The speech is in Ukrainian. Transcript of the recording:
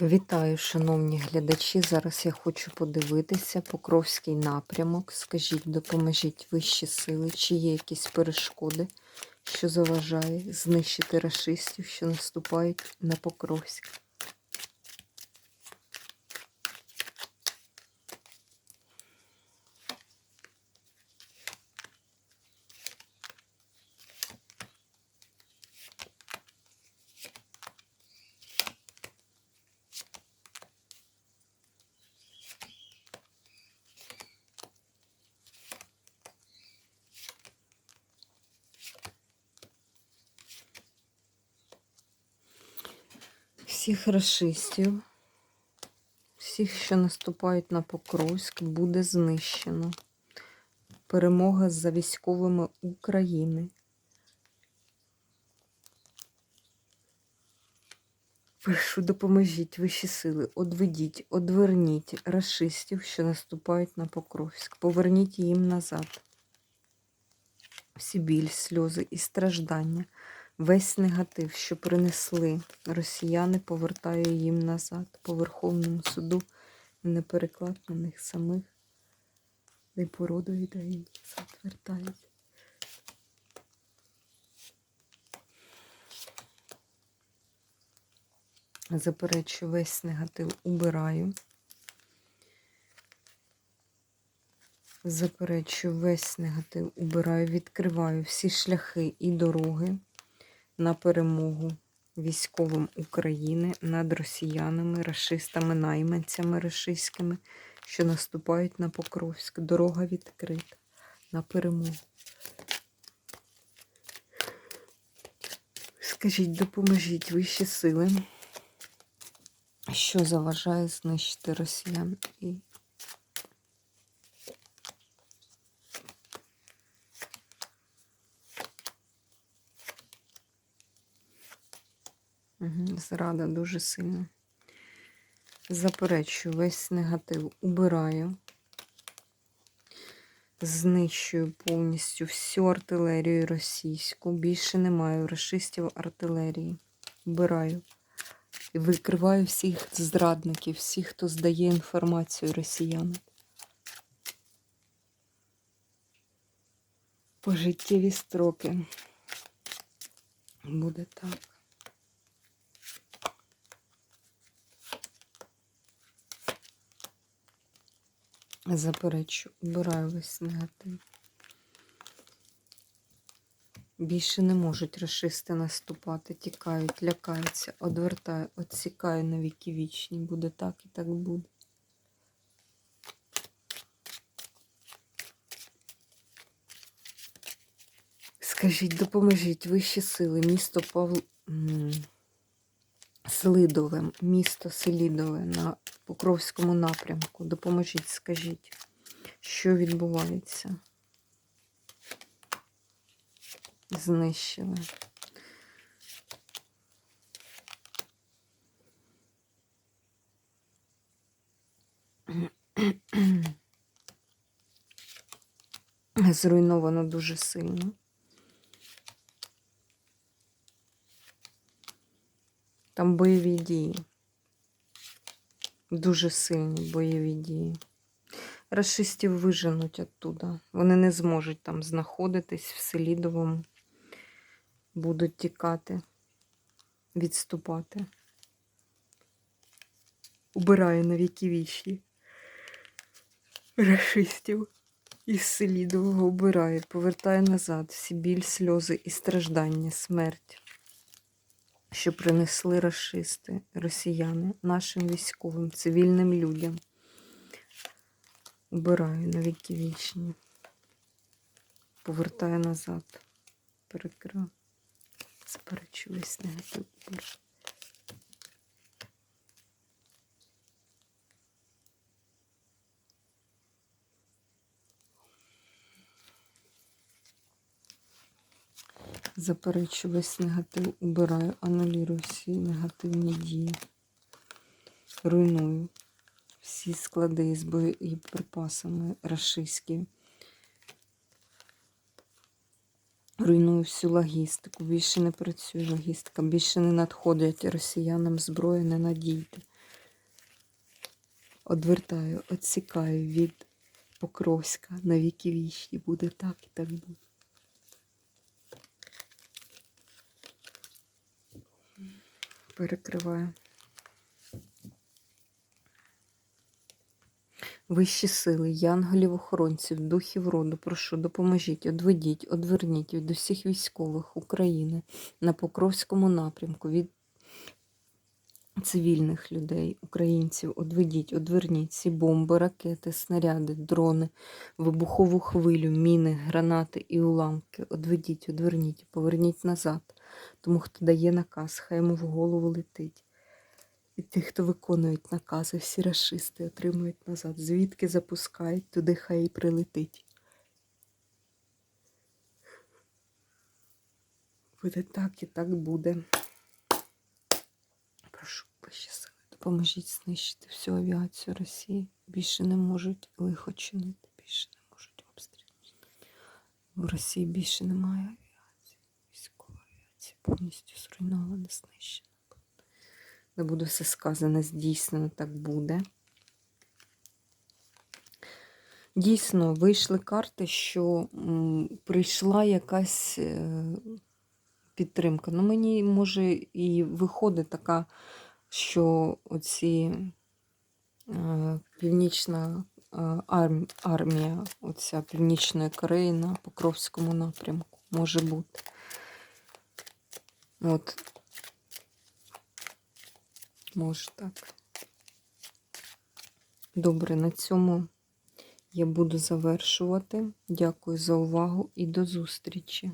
Вітаю, шановні глядачі. Зараз я хочу подивитися Покровський напрямок. Скажіть, допоможіть вищі сили, чи є якісь перешкоди, що заважає знищити рашистів, що наступають на Покровськ. Всіх расистів, всіх, що наступають на Покровськ, буде знищено. Перемога за військовими України. Прошу, допоможіть вищі сили, одведіть, одверніть расистів, що наступають на Покровськ. Поверніть їм назад. Всі біль, сльози і страждання. Весь негатив, що принесли росіяни, повертаю їм назад по Верховному суду не переклад на них самих. І породу віддаю, назад вертають. Заперечую весь негатив убираю. Заперечую весь негатив убираю, відкриваю всі шляхи і дороги на перемогу військовим України над росіянами, расистами, найманцями рашистськими, що наступають на Покровськ. Дорога відкрита на перемогу. Скажіть, допоможіть вищі сили, що заважає знищити росіян і Зрада дуже сильна. Заперечую весь негатив, убираю, знищую повністю всю артилерію російську. Більше немає расистів артилерії. Убираю. І викриваю всіх зрадників, всіх, хто здає інформацію росіянам. Пожиттєві строки. Буде так. Заперечу, убираю весь негатив. Більше не можуть расисти наступати, тікають, лякаються, одвертаю, отсікаю на віки вічні. Буде так і так буде. Скажіть, допоможіть. Вищі сили, місто Павл... Слидове, місто Селідове на Покровському напрямку. Допоможіть, скажіть, що відбувається? Знищили. Зруйновано дуже сильно. Там бойові дії. Дуже сильні бойові дії. Расистів виженуть оттуда. Вони не зможуть там знаходитись в Селідовому. Будуть тікати, відступати. Убираю на віки вічні. Расистів із Селідового убираю, повертаю назад всі біль, сльози і страждання, смерть що принесли расисти, росіяни нашим військовим, цивільним людям. Убираю на віки вічні. Повертаю назад. Перекрив. Сперечу весь негатив. Заперечу весь негатив, убираю, анулюю всі негативні дії. Руйную всі склади з боєприпасами рашистські. Руйную всю логістику. Більше не працює логістика, більше не надходять росіянам зброї, не надійте. Одвертаю, відсікаю від Покровська на віки вічні. Буде так і так буде. Перекриваю. Вищі сили, янголів охоронців, духів роду, прошу, допоможіть, одведіть, одверніть від усіх військових України на Покровському напрямку, від цивільних людей, українців, одведіть, одверніть ці бомби, ракети, снаряди, дрони, вибухову хвилю, міни, гранати і уламки. Одведіть, одверніть, поверніть назад. Тому хто дає наказ, хай йому в голову летить. І тих, хто виконують накази, всі расисти отримують назад. Звідки запускають, туди хай і прилетить. Буде так і так буде. Прошу вищі сили, допоможіть знищити всю авіацію Росії. Більше не можуть лихо чинити, більше не можуть обстрілювати. В Росії більше немає авіації. Військова авіація повністю зруйнована, знищена. Не буде все сказане, здійснено так буде. Дійсно, вийшли карти, що прийшла якась е, підтримка. Ну, мені може і виходить така, що оці е, північна е, арм- армія, оця Північної Кореї на Покровському напрямку може бути. От. Може так. Добре, на цьому я буду завершувати. Дякую за увагу і до зустрічі!